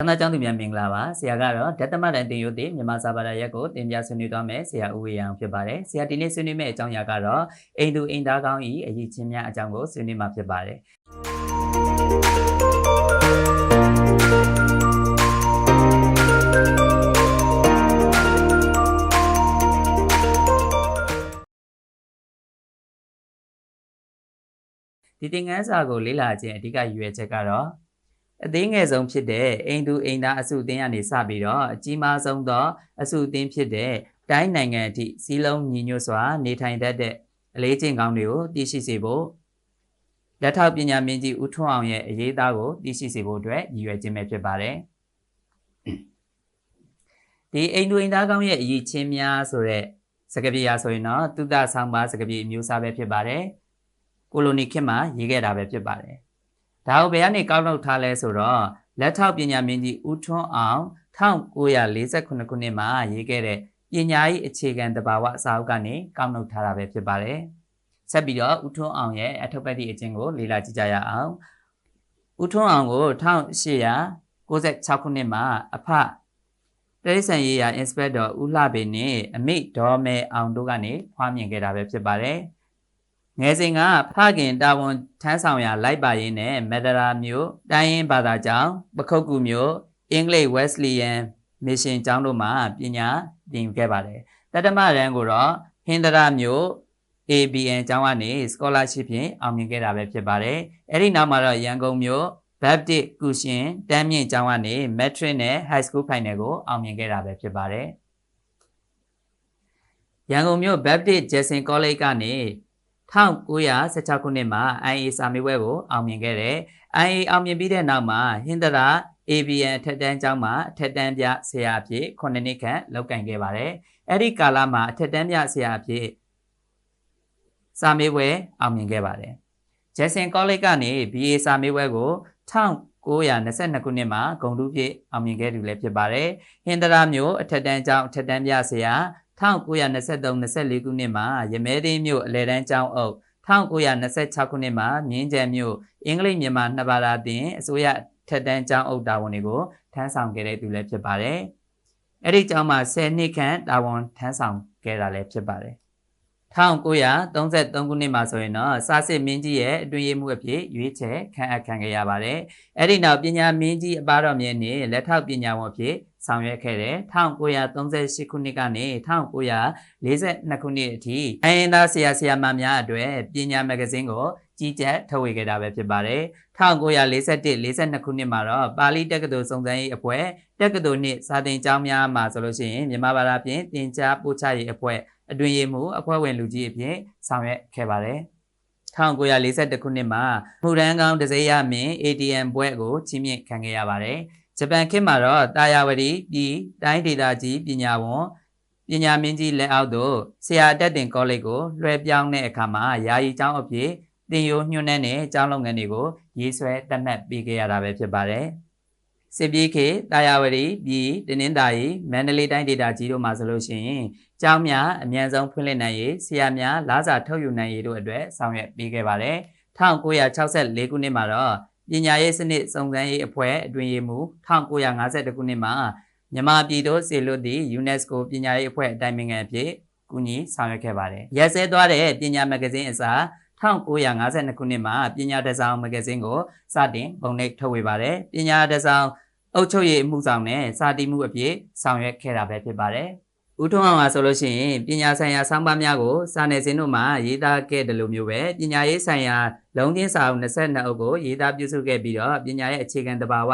သနာကျောင်းသူများမင်္ဂလာပါဆရာကတော့ဓတ္တမတန်တင်ယုတ်တိမြန်မာစာပါဒရက်ကိုတင်ပြဆွေးနွေးသွားမယ်ဆရာဦးဝေယံဖြစ်ပါတယ်ဆရာဒီနေ့ဆွေးနွေးမယ့်အကြောင်းအရာကတော့အိမ်သူအိမ်သားကောင်းဤအရေးချင်းများအကြောင်းကိုဆွေးနွေးမှာဖြစ်ပါတယ်ဒီသင်ခန်းစာကိုလေ့လာခြင်းအဓိကရည်ရွယ်ချက်ကတော့ အသေးငယ်ဆုံးဖြစ်တဲ့အိမ်သူအိမ်သားအစုအသင်းကနေစပြီးတော့အကြီးမားဆုံးသောအစုအသင်းဖြစ်တဲ့တိုင်းနိုင်ငံအထိစီးလုံးညီညွတ်စွာနေထိုင်တတ်တဲ့အလေးချင်းကောင်းတွေကိုသိရှိစေဖို့လက်ထောက်ပညာမင်းကြီးဦးထွန်းအောင်ရဲ့အရေးသားကိုသိရှိစေဖို့အတွက်ရည်ရွယ်ခြင်းပဲဖြစ်ပါတယ်ဒီအိမ်သူအိမ်သားကောင်းရဲ့အရေးချင်းများဆိုတဲ့စကားပြေရဆိုရင်တော့သုတဆောင်ပါစကားပြေအမျိုးအစားပဲဖြစ်ပါတယ်ကိုလိုနီခေတ်မှာရေးခဲ့တာပဲဖြစ်ပါတယ် ဒါကိုဘယ်ကနေကောက်နှုတ်ထားလဲဆိုတော့လက်ထောက်ပညာမင်းကြီးဦးထွန်းအောင်1948ခုနှစ်မှာရေးခဲ့တဲ့ပညာရေးအခြေခံတဘာဝအစာအုပ်ကနေကောက်နှုတ်ထားတာပဲဖြစ်ပါတယ်ဆက်ပြီးတော့ဦးထွန်းအောင်ရဲ့အထုပ်ပတ်သည့်အကျင့်ကိုလေ့လာကြည့်ကြရအောင်ဦးထွန်းအောင်ကို1896ခုနှစ်မှာအဖတရိษံရေးရာ inspector ဦးလှပေနဲ့အမိဒေါ်မဲအောင်တို့ကနေဖွားမြင်ခဲ့တာပဲဖြစ်ပါတယ် ငယ်စဉ်ကဖခင်တာဝန်ထမ်းဆောင်ရာလိုက်ပါရင်းနဲ့မက်ဒရာမျိုးတိုင်းရင်းဘာသာကျောင်းပခုတ်ကူမျိုးအင်္ဂလိပ်ဝက်စလီယန်မစ်ရှင်ကျောင်းတို့မှာပညာသင်ခဲ့ပါတယ်တတမရန်ကိုတော့ဟင်္ဒရာမျိုး ABN ကျောင်းကနေ scholarship ဖြင့်အောင်မြင်ခဲ့တာပဲဖြစ်ပါတယ်အဲ့ဒီနောက်မှာတော့ရန်ကုန်မြို့ Baptist ကုရှင်တမ်းမြင့်ကျောင်းကနေ Matric နဲ့ High School Final ကိုအောင်မြင်ခဲ့တာပဲဖြစ်ပါတယ်ရန်ကုန်မြို့ Baptist Jackson College ကနေ 1916ခုနှစ်မှာ IA စာမေးပွဲကိုအောင်မြင်ခဲ့တယ်။ IA အောင်မြင်ပြီးတဲ့နောက်မှာဟင်္ဒရာ ABN ထက်တန်းကျောင်းမှာအထက်တန်းပြဆရာအဖြစ်9နှစ်ခန့်လုပ်ကင်ခဲ့ပါတယ်။အဲ့ဒီကာလမှာအထက်တန်းပြဆရာအဖြစ်စာမေးပွဲအောင်မြင်ခဲ့ပါတယ်။ Jackson College ကနေ BA စာမေးပွဲကို1922ခုနှစ်မှာဂုံတူးပြည့်အောင်မြင်ခဲ့သူလည်းဖြစ်ပါတယ်။ဟင်္ဒရာမျိုးအထက်တန်းကျောင်းအထက်တန်းပြဆရာ 1923-24ခုနှစ်မှာရမဲသိန်းမြို့အလဲတန်းကျောင်းအုပ်1926ခုနှစ်မှာမြင်းကြံမြို့အင်္ဂလိပ်မြန်မာနှစ်ဘာသာသင်အစိုးရထက်တန်းကျောင်းအုပ်တာဝန်တွေကိုထမ်းဆောင်ခဲ့တဲ့သူလည်းဖြစ်ပါတယ်။အဲ့ဒီကျောင်းမှာ10နှစ်ခန့်တာဝန်ထမ်းဆောင်ခဲ့တာလည်းဖြစ်ပါတယ်။1933ခုနှစ်မှာဆိုရင်တော့စာစစ်မင်းကြီးရဲ့အတွင်ရေးမှုအဖြစ်ရွေးချယ်ခံအပ်ခံခဲ့ရပါတယ်။အဲ့ဒီနောက်ပညာမင်းကြီးအပါတော်မြတ်နဲ့လက်ထောက်ပညာဝန်အဖြစ် ဆောင်ရွက်ခဲ့တယ်1938ခုနှစ်ကနေ1942ခုနှစ်အထိအရင်သားဆရာဆရာမများအတွက်ပညာမဂ္ဂဇင်းကိုကြီးကြပ်ထုတ်ဝေခဲ့တာပဲဖြစ်ပါတယ်1941-42ခုနှစ်မှာတော့ပါဠိတက္ကသိုလ်စုံစမ်းရေးအဖွဲ့တက္ကသိုလ်နှင့်စာသင်ကျောင်းများမှာဆိုလို့ရှိရင်မြန်မာဘာသာဖြင့်သင်ကြားပို့ချရေးအဖွဲ့အတွင်ရေးမှုအဖွဲ့ဝင်လူကြီးအဖြစ်ဆောင်ရွက်ခဲ့ပါတယ်1942ခုနှစ်မှာမှုရန်ကောင်းဒဇေယမင်း ATM ဘွဲ့ကိုချီးမြှင့်ခံခဲ့ရပါတယ် ဂျပန်ခေတ်မှာတော့တာယာဝတီပြည်တိုင်းဒေသကြီးပညာဝန်ပညာမင်းကြီးလက်အောက်သို့ဆရာတက်တင်ကောလိပ်ကိုလွှဲပြောင်းတဲ့အခါမှာယာယီကျောင်းအဖြစ်တင်ယိုညွှန်းနှဲနဲ့ကျောင်းလုပ်ငန်းတွေကိုရေးဆွဲတတ်မှတ်ပေးခဲ့ရတာပဲဖြစ်ပါတယ်။စစ်ပြေးခေတာယာဝတီပြည်တင်းင်းတာရီမန္တလေးတိုင်းဒေသကြီးတို့မှာဆိုလို့ရှိရင်ကျောင်းများအမြန်ဆုံးဖွင့်လှစ်နိုင်ရေးဆရာများလားစာထုတ်ယူနိုင်ရေးတို့အတွက်ဆောင်ရွက်ပေးခဲ့ပါတယ်။1964ခုနှစ်မှာတော့ ပညာရေးစနစ်စုံစမ်းရေးအဖွဲ့အတွင်ရေးမှူး1952ခုနှစ်မှာမြန်မာပြည်သို့ဆေလွတ်သည့် UNESCO ပညာရေးအဖွဲ့အတိုင်ပင်ခံအဖြစ်ကူညီဆောင်ရွက်ခဲ့ပါတယ်။ရက်စဲသွားတဲ့ပညာမဂ္ဂဇင်းအစား1952ခုနှစ်မှာပညာတစောင်မဂ္ဂဇင်းကိုစတင်ပုံနှိပ်ထုတ်ဝေပါတယ်။ပညာတစောင်အုပ်ချုပ်ရေးအမှုဆောင်နဲ့စာတည်မှုအဖြစ်ဆောင်ရွက်ခဲ့တာပဲဖြစ်ပါတယ်။ ဦးထွန်းအောင်ကဆိုလို့ရှိရင်ပညာဆိုင်ရာဆောင်းပါးများကိုစာနယ်ဇင်းတို့မှာရေးသားခဲ့တယ်လို့မျိုးပဲပညာရေးဆိုင်ရာလုံးချင်းစာအုပ်22အုပ်ကိုရေးသားပြုစုခဲ့ပြီးတော့ပညာရဲ့အခြေခံတဘာဝ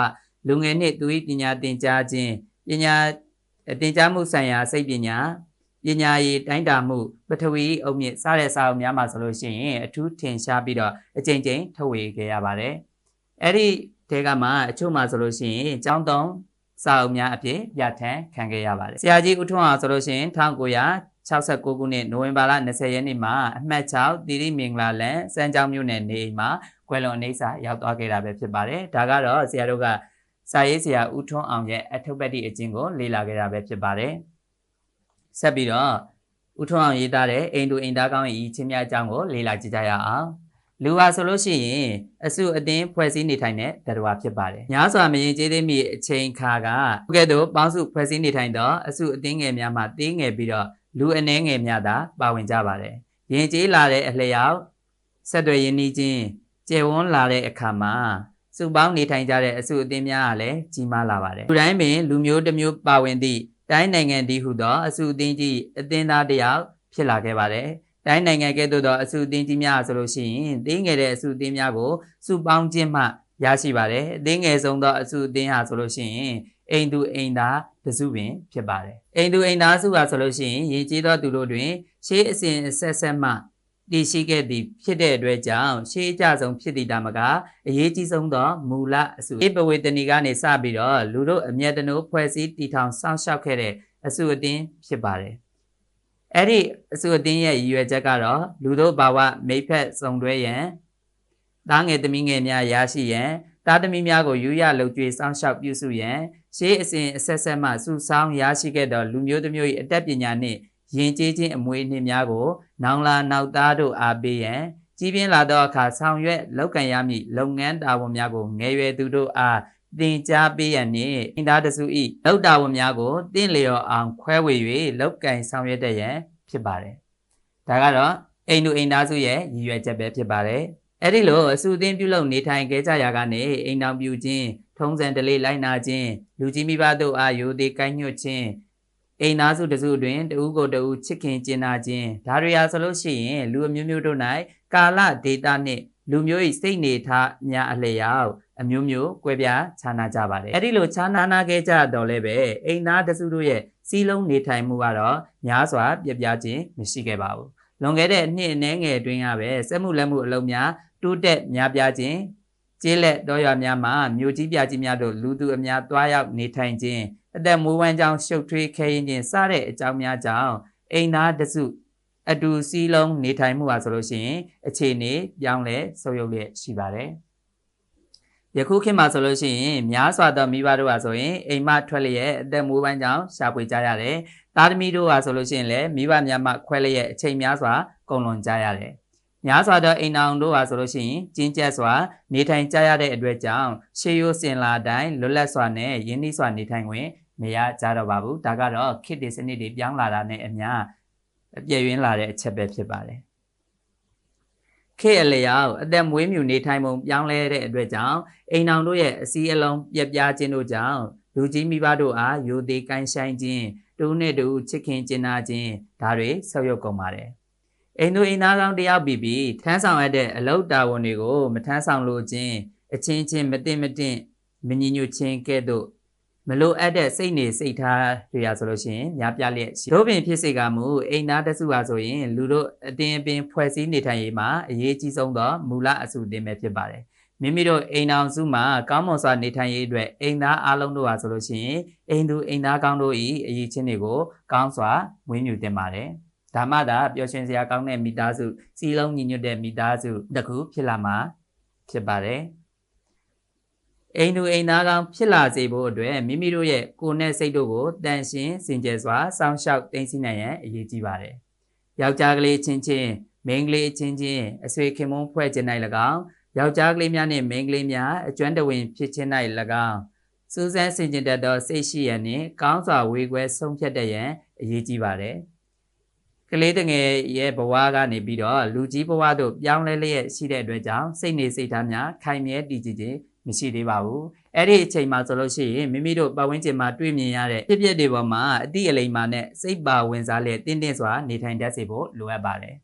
လူငယ်နှစ်သူ၏ပညာသင်ကြားခြင်းပညာသင်ကြားမှုဆိုင်ရာစိတ်ပညာပညာရေးတိုင်းတာမှုပထဝီအုပ်မြင့်စတဲ့စာအုပ်များမှာဆိုလို့ရှိရင်အထူးထင်ရှားပြီးတော့အကြိမ်ကြိမ်ထုတ်ဝေခဲ့ရပါတယ်အဲ့ဒီတဲကမှအချို့မှာဆိုလို့ရှိရင်ကျောင်းတုံး စာအုပ်များအဖြစ်ပြဋ္ဌာန်းခံခဲ့ရပါတယ်ဆရာကြီးဦးထွန်းအောင်ဆိုလို့ရှိရင်1969ခုနှစ်နိုဝင်ဘာလ20ရက်နေ့မှာအမှတ်6တိရိမင်္ဂလာလန်စမ်းကြောင်းမြို့နယ်နေအိမ်မှာကွယ်လွန်အနေစာရောက်သွားခဲ့တာပဲဖြစ်ပါတယ်ဒါကတော့ဆရာတို့ကစာရေးဆရာဦးထွန်းအောင်ရဲ့အထုပ်ပတ်တိအကျင့်ကိုလေ့လာခဲ့တာပဲဖြစ်ပါတယ်ဆက်ပြီးတော့ဦးထွန်းအောင်ရေးသားတဲ့အိမ်တူအိမ်သားကောင်းရဲ့ဤချင်းများအကြောင်းကိုလေ့လာကြည့်ကြရအောင် လူဟာဆိုလို့ရှိရင်အစုအသင်းဖွဲ့စည်းနေထိုင်တဲ့တရဝဖြစ်ပါတယ်။ညာစွာမရင်ကျေးသေးမီအချိန်ခါကကဲ့သို့ပေါင်းစုဖွဲ့စည်းနေထိုင်သောအစုအသင်းငယ်များမှသေးငယ်ပြီးတော့လူအနှဲငယ်များသာပါဝင်ကြပါတယ်။ရင်ကျေးလာတဲ့အလျောက်ဆက်သွယ်ရင်းနှီးခြင်းကျေဝန်းလာတဲ့အခါမှာစုပေါင်းနေထိုင်ကြတဲ့အစုအသင်းများကလည်းကြီးမားလာပါတယ်။လူတိုင်းပင်လူမျိုးတစ်မျိုးပါဝင်သည့်တိုင်းနိုင်ငံတည်ဟုသောအစုအသင်းကြီးအသင်းသားတစ်ယောက်ဖြစ်လာခဲ့ပါတယ်။ တိုင်းနိုင်ငံကဲ့သို့သောအစုအသင်းကြီးများဆိုလို့ရှိရင်သေးငယ်တဲ့အစုအသင်းများကိုစုပေါင်းခြင်းမှရရှိပါတယ်။အသင်းငယ်ဆုံးသောအစုအသင်းဟာဆိုလို့ရှိရင်အိမ်သူအိမ်သားတစုပင်ဖြစ်ပါတယ်။အိမ်သူအိမ်သားစုဟာဆိုလို့ရှိရင်ရည်ကြီးသောသူတို့တွင်ရှေးအစဉ်အဆက်ဆက်မှတည်ရှိခဲ့သည်ဖြစ်တဲ့အတွက်ကြောင့်ရှေးအကြဆုံးဖြစ်သည့်တာမကအရေးကြီးဆုံးသောမူလအစုဧပဝေတဏီကနေစပြီးတော့လူတို့အမျက်တနိုးဖွဲ့စည်းတည်ထောင်စောင့်ရှောက်ခဲ့တဲ့အစုအသင်းဖြစ်ပါတယ်။ အဲ့ဒီအစုအသင်းရဲ့ရည်ရွယ်ချက်ကတော့လူတို့ဘာဝမိဖက်စုံတွဲရန်သားငယ်သမီးငယ်များရရှိရန်သားသမီးများကိုယူရလုံကျွေးစောင့်ရှောက်ပြုစုရန်ရှေးအစဉ်အဆက်ဆက်မှစုဆောင်းရရှိခဲ့သောလူမျိုးတစ်မျိုး၏အတတ်ပညာနှင့်ယဉ်ကျေးခြင်းအမွေအနှစ်များကို နောင်လာနောက်သားတို့အားပေးရန်ကြီးပြင်းလာသောအခါဆောင်ရွက်လောက်ကန်ရမည့်လုပ်ငန်းတာဝန်များကိုငယ်ရွယ်သူတို့အား သင်ကြားပေးရန်နှင့်အင်သားတစု၏လောက်တာဝန်များကိုတင့်လျော်အောင်ခွဲဝေ၍လောက်ကန်ဆောင်ရွက်တဲ့ရန်ဖြစ်ပါတယ်။ဒါကတော့အိမ်သူအိမ်သားစုရဲ့ရည်ရွယ်ချက်ပဲဖြစ်ပါတယ်။အဲ့ဒီလိုအစုအသင်းပြုလုပ်နေထိုင်ခဲ့ကြရာကနေအိမ်တော်ပြုခြင်းထုံးစံတလေးလိုက်နာခြင်းလူကြီးမိဘတို့အားယိုသေးကိုင်းညွတ်ခြင်းအိမ်သားစုတစုတွင်တဦးကိုတဦးချစ်ခင်ကျင်နာခြင်းဒါတွေအားဆိုလို့ရှိရင်လူအမျိုးမျိုးတို့၌ကာလဒေတာနှင့် လူမျိုး၏စိတ်နေထားများအလျောက်အမျိုးမျိုးကွဲပြားခြားနာကြပါတယ်အဲ့ဒီလိုခြားနာနာခဲ့ကြတော့လည်းပဲအိမ်သားတစုတို့ရဲ့စီးလုံးနေထိုင်မှုကတော့များစွာပြပြခြင်းမရှိခဲ့ပါဘူးလွန်ခဲ့တဲ့နှစ်အနည်းငယ်အတွင်းကပဲစက်မှုလက်မှုအလုံးများတိုးတက်များပြားခြင်းကျေးလက်တော်ရွာများမှာမြို့ကြီးပြကြီးများတို့လူသူအများသွားရောက်နေထိုင်ခြင်းအသက်မွေးဝမ်းကြောင်းရှုပ်ထွေးခဲရင်ခြင်းစတဲ့အကြောင်းများကြောင့်အိမ်သားတစု အတူစီးလုံးနေထိုင်မှုဟာဆိုလို့ရှိရင်အခြေအနေပြောင်းလဲဆုပ်ယုပ်လျက်ရှိပါတယ်ယခုခေတ်မှာဆိုလို့ရှိရင်များစွာသောမိဘတို့ဟာဆိုရင်အိမ်မထွက်လျက်အသက်မွေးဝမ်းကြောင်းရှာဖွေကြရတယ်။သားသမီးတို့ဟာဆိုလို့ရှိရင်လည်းမိဘများမှခွဲလျက်အချိန်များစွာကုန်လွန်ကြရတယ်။များစွာသောအိမ်အောင်တို့ဟာဆိုလို့ရှိရင်ကျင်းကျက်စွာနေထိုင်ကြရတဲ့အတွက်ကြောင့်ရှေးရိုးစင်လာတိုင်းလွတ်လပ်စွာနဲ့ရင်းနှီးစွာနေထိုင်ခွင့်မရကြတော့ပါဘူးဒါကတော့ခေတ်ဒီစနစ်တွေပြောင်းလာတာနဲ့အများအ ပြည့်ရင်းလာတဲ့အချက်ပဲဖြစ်ပါတယ်ခေတ်အလျောက်အသက်မွေးမြူနေထိုင်ပုံပြောင်းလဲတဲ့အတွက်ကြောင့်အိမ်အောင်တို့ရဲ့အစည်းအလုံးပြက်ပြားခြင်းတို့ကြောင့်လူကြီးမိဘတို့အားယိုသေးကိုင်းဆိုင်ခြင်းတူနဲ့တူချစ်ခင်ကျင်နာခြင်းဒါတွေဆောက်ရုပ်ကုန်ပါတယ်အိမ်တို့အိမ်သားကောင်းတယောက်ပြီးပြီးထမ်းဆောင်ရတဲ့အလုပ်တာဝန်တွေကို မထမ်းဆောင်လို့ခြင်းအချင်းချင်းမတင်မတင်မညီညွတ်ခြင်းကဲ့သို့ မလိုအပ်တဲ့စိတ်နေစိတ်ထားတွေရဆိုလို့ရှိရင်များပြလျက်ရှိတို့ပင်ဖြစ်စေကမူအိမ်သားတစုပါဆိုရင်လူတို့အတင်းအပင်ဖွဲ့စည်းနေထိုင်ရေးမှာအရေးကြီးဆုံးသောမူလအစုအတင်းပဲဖြစ်ပါတယ်မိမိတို့အိမ်အောင်စုမှာကောင်းမွန်စွာနေထိုင်ရေးအတွက်အိမ်သားအလုံးတို့ဟာဆိုလို့ရှိရင်အိမ်သူအိမ်သားကောင်းတို့ဤအရေးချင်းတွေကိုကောင်းစွာမွေးမြူတင်ပါတယ်ဒါမှသာပျော်ရွှင်စရာကောင်းတဲ့မိသားစုစီလုံးညီညွတ်တဲ့မိသားစုတစ်ခုဖြစ်လာမှာဖြစ်ပါတယ် အိမ်သူအိမ်သားကောင်းဖြစ်လာစေဖို့အတွက်မိမိတို့ရဲ့ကိုယ်နဲ့စိတ်တို့ကိုတန်ရှင်းစင်ကြယ်စွာစောင့်ရှောက်သိသိနိုင်ရန်အရေးကြီးပါတယ်။ယောက်ျားကလေးချင်းချင်းမိန်းကလေးချင်းချင်းအဆွေခင်မုန်းဖွဲ့ခြင်း၌၎င်းယောက်ျားကလေးများနှင့်မိန်းကလေးများအကျွမ်းတဝင်ဖြစ်ခြင်း၌၎င်းစူးစမ်းဆင်ခြင်တတ်သောစိတ်ရှိရန်နှင့်ကောင်းစွာဝေခွဲဆုံးဖြတ်တတ်ရန်အရေးကြီးပါတယ်။ကလေးတငယ်ရဲ့ဘဝကနေပြီးတော့လူကြီးဘဝတို့ပြောင်းလဲလျက်ရှိတဲ့အတွက်ကြောင့်စိတ်နေစိတ်ထားများခိုင်မြဲတည်ကြည်ခြင်း မရှိသေးပါဘူးအဲ့ဒီအချိန်မှာဆိုလို့ရှိရင်မိမိတို့ပတ်ဝန်းကျင်မှာတွေ့မြင်ရတဲ့ဖြစ်ပျက်တွေပေါ်မှာအတိအလိမ္မာနဲ့စိတ်ပါဝင်စားလျက်တင်းတင်းစွာနေထိုင်တတ်စေဖို့လိုအပ်ပါတယ်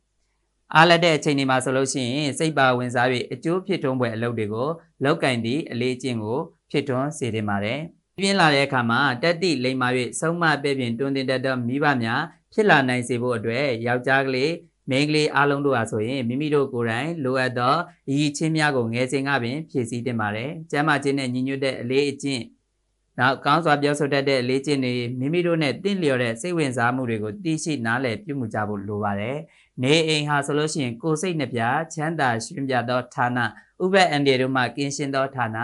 အားလက်တဲ့အချိန်ဒီမှာဆိုလို့ရှိရင်စိတ်ပါဝင်စား၍အကျိုးဖြစ်ထွန်းပွဲအလုပ်တွေကိုလောက်ကင်သည့်အလေးကျင့်ကိုဖြစ်ထွန်းစေတင်ပါတယ်ပြင်းလာတဲ့အခါမှာတက်တိလိမ္မာ၍ဆုံးမပဲ့ပြင်တွင်တင်တတ်သောမိဘများဖြစ်လာနိုင်စေဖို့အတွက်ယောက်ျားကလေး မိန်းကလေးအားလုံးတို့ဟာဆိုရင်မိမိတို့ကိုယ်တိုင်လိုအပ်သောအရည်ချင်းများကိုငယ်စဉ်ကပင်ဖြည့်ဆည်းတင်ပါတယ်။ကျမ်းမာခြင်းနဲ့ညီညွတ်တဲ့အလေးအကျင့်နောက်ကောင်းစွာပြောဆိုတတ်တဲ့အလေးကျင့်တွေမိမိတို့နဲ့တင့်လျော်တဲ့စိတ်ဝင်စားမှုတွေကိုသိရှိနားလည်ပြုမှုကြဖို့လိုပါတယ်။နေအိမ်ဟာဆိုလို့ရှိရင်ကိုယ်စိတ်နှပြချမ်းသာရှင်ပြသောဌာနဥပ္ပအန္တရာယ်တို့မှကင်းရှင်းသောဌာန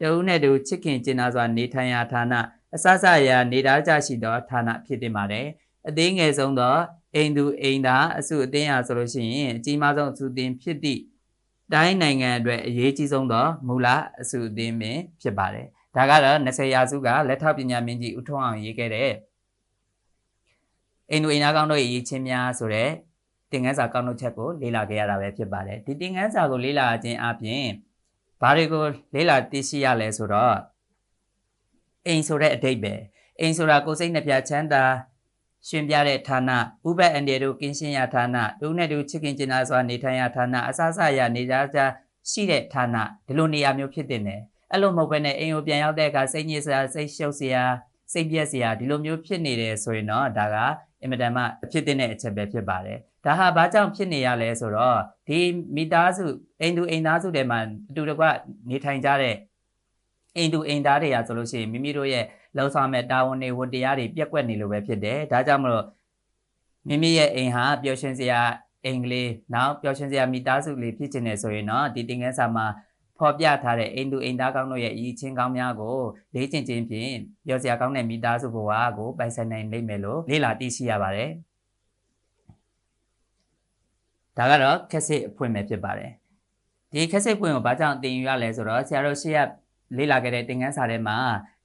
တဦးနဲ့တူချစ်ခင်ကျင်နာစွာနေထိုင်ရာဌာနအစစအရာနေသားကြရှိသောဌာနဖြစ်တင်ပါတယ်။အသေးငယ်ဆုံးသော အိမ်သူအိမ်သားအစုအသင်းဟာဆိုလို့ရှိရင်အကြီးမားဆုံးအစုအသင်းဖြစ်သည့်တိုင်းနိုင်ငံအတွက်အရေးကြီးဆုံးသောမူလအစုအသင်းပင်ဖြစ်ပါတယ်ဒါကတော့20ရာစုကလက်ထောက်ပညာမင်းကြီးဦးထွန်းအောင်ရေးခဲ့တဲ့အိန္ဒိယနာကောင်းတို့ရဲ့ရေးချင်းများဆိုတဲ့သင်ခန်းစာကောက်နှုတ်ချက်ကိုလေ့လာခဲ့ရတာပဲဖြစ်ပါတယ်ဒီသင်ခန်းစာကိုလေ့လာခြင်းအပြင်ဘာတွေကိုလေ့လာသိရှိရလဲဆိုတော့အိမ်ဆိုတဲ့အတိတ်ပဲအိမ်ဆိုတာကိုယ်စိတ်နှပြချမ်းသာ ရှင်ပြတဲ့ဌာနဥပ္ပအန္တရာယ်တို့ကင်းရှင်းရဌာနဒုနဲ့ဒုချစ်ခင်ကျင်နာစွာနေထိုင်ရဌာနအစစရနေကြကြရှိတဲ့ဌာနဒီလိုနေရာမျိုးဖြစ်တဲ့နယ်အဲ့လိုမဟုတ်ဘဲနဲ့အိမ်ကိုပြန်ရောက်တဲ့အခါစိတ်ညစ်စရာစိတ်ရှုပ်စရာစိတ်ပြက်စရာဒီလိုမျိုးဖြစ်နေတယ်ဆိုရင်တော့ဒါကအင်မတန်မှဖြစ်တဲ့အချက်ပဲဖြစ်ပါတယ်ဒါဟာဘာကြောင့်ဖြစ်နေရလဲဆိုတော့ဒီမိသားစုအိမ်သူအိမ်သားစုတွေမှာအတူတကွနေထိုင်ကြတဲ့အိမ်သူအိမ်သားတွေကဆိုလို့ရှိရင်မိမိတို့ရဲ့ လှုပ်ဆောင်မဲ့တာဝန်တွေဝန်တရားတွေပြက်ကွက်နေလို့ပဲဖြစ်တယ်ဒါကြောင့်မလို့မိမိရဲ့အိမ်ဟာပျော်ရွှင်စရာအိမ်ကလေးနောက်ပျော်ရွှင်စရာမိသားစုလေးဖြစ်နေတယ်ဆိုရင်တော့ဒီတင်ငန်းစာမှာဖော်ပြထားတဲ့အိမ်သူအိမ်သားကောင်းတို့ရဲ့အည်ချင်းကောင်းများကိုလေ့ကျင့်ခြင်းဖြင့်ပျော်စရာကောင်းတဲ့မိသားစုဘဝကိုပိုင်ဆိုင်နိုင်လိမ့်မယ်လို့လေ့လာသိရှိရပါတယ်ဒါကတော့ခက်စစ်အဖွင့်ပဲဖြစ်ပါတယ်ဒီခက်စစ်ဖွင့်ကိုဘာကြောင့်တင်ယူရလဲဆိုတော့ဆရာတို့ရှေ့ကလေ့လာခဲ့တဲ့သင်ခန်းစာထဲမှာ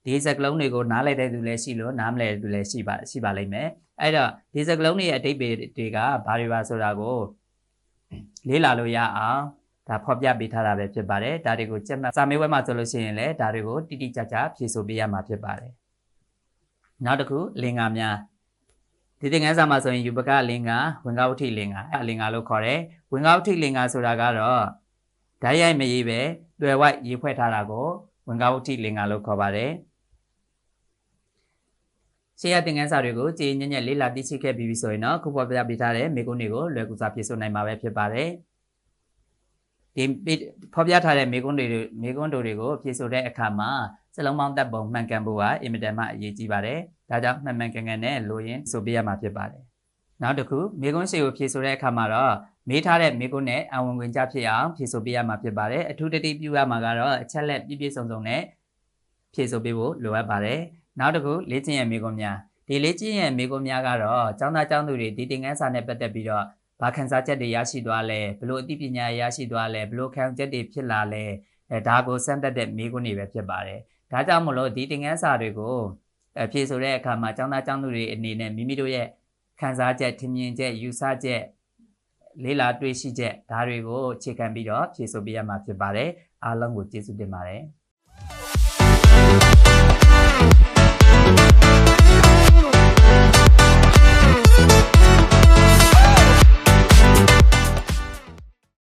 ဒီစကလုံးတွေကိုနားလည်တဲ့သူလည်းရှိလို့နားမလည်တဲ့သူလည်းရှိပါရှိပါလိမ့်မယ်အဲ့တော့ဒီစကလုံးတွေရဲ့အတိတ်တွေကဘာတွေပါဆိုတာကိုလေ့လာလို့ရအောင်ဒါဖော်ပြပေးထားတာပဲဖြစ်ပါတယ်ဒါတွေကိုကြက်မှတ်စာမေးပွဲမှာဆိုလို့ရှိရင်လည်းဒါတွေကိုတိတိကျကျဖြေဆိုပေးရမှာဖြစ်ပါတယ်နောက်တစ်ခုလင်္ကာများဒီသင်ခန်းစာမှာဆိုရင်ယူပကလင်္ကာဝင်္ဂဝတိလင်္ကာအလင်္ကာလို့ခေါ်တယ်ဝင်္ဂဝတိလင်္ကာဆိုတာကတော့ဓာတ်ရိုက်မရေးပဲတွယ်ဝိုက်ရေးဖွဲ့ထားတာကိုဝင်္ဂဝတိလင်္ကာလို့ခေါ်ပါတယ် ရှေးရသင်ခန်းစာတွေကိုကြည်ညက်ညက်လေးလာသိရှိခဲ့ပြီးပြီဆိုရင်တော့ခုပေါ်ပြပေးထားတဲ့မိကုန်းတွေကိုလွယ်ကူစွာဖြေဆိုနိုင်မှာပဲဖြစ်ပါတယ်ဒီဖော်ပြထားတဲ့မိကုန်းတွေမိကုန်းတို့တွေကိုဖြေဆိုတဲ့အခါမှာစလုံးပေါင်းတပ်ပုံမှန်ကန်ဖို့ဟာအင်မတန်မှအရေးကြီးပါတယ်ဒါကြောင့်မှန်မှန်ကန်ကန်နဲ့လိုရင်းဆိုပေးရမှာဖြစ်ပါတယ်နောက်တစ်ခုမိကုန်းရှေကိုဖြေဆိုတဲ့အခါမှာတော့မေးထားတဲ့မိကုန်းနဲ့အဝင်ဝင်ကြဖြစ်အောင်ဖြေဆိုပေးရမှာဖြစ်ပါတယ်အထူးတတိပြုရမှာကတော့အချက်လက်ပြည့်ပြည့်စုံစုံနဲ့ဖြေဆိုပေးဖို့လိုအပ်ပါတယ် နောက်တစ်ခုလေ့ကျင့်ရမိကုန်းများဒီလေ့ကျင့်ရမိကုန်းများကတော့ကျောင်းသားကျောင်းသူတွေဒီတင်ငန်းစာနဲ့ပတ်သက်ပြီးတော့ဘာခံစားချက်တွေရရှိသွားလဲဘလို့အသိပညာရရှိသွားလဲဘလို့ခံချက်တွေဖြစ်လာလဲအဲဒါကိုစမ်းသပ်တဲ့မိကုန်းတွေပဲဖြစ်ပါတယ်ဒါကြောင့်မလို့ဒီတင်ငန်းစာတွေကိုအဖြေဆိုတဲ့အခါမှာကျောင်းသားကျောင်းသူတွေအနေနဲ့မိမိတို့ရဲ့ခံစားချက်ထင်မြင်ချက်ယူဆချက်လေးလာတွေ့ရှိချက်ဒါတွေကိုအခြေခံပြီးတော့ဖြေဆိုပေးရမှာဖြစ်ပါတယ်အားလုံးကိုကျေးဇူးတင်ပါတယ်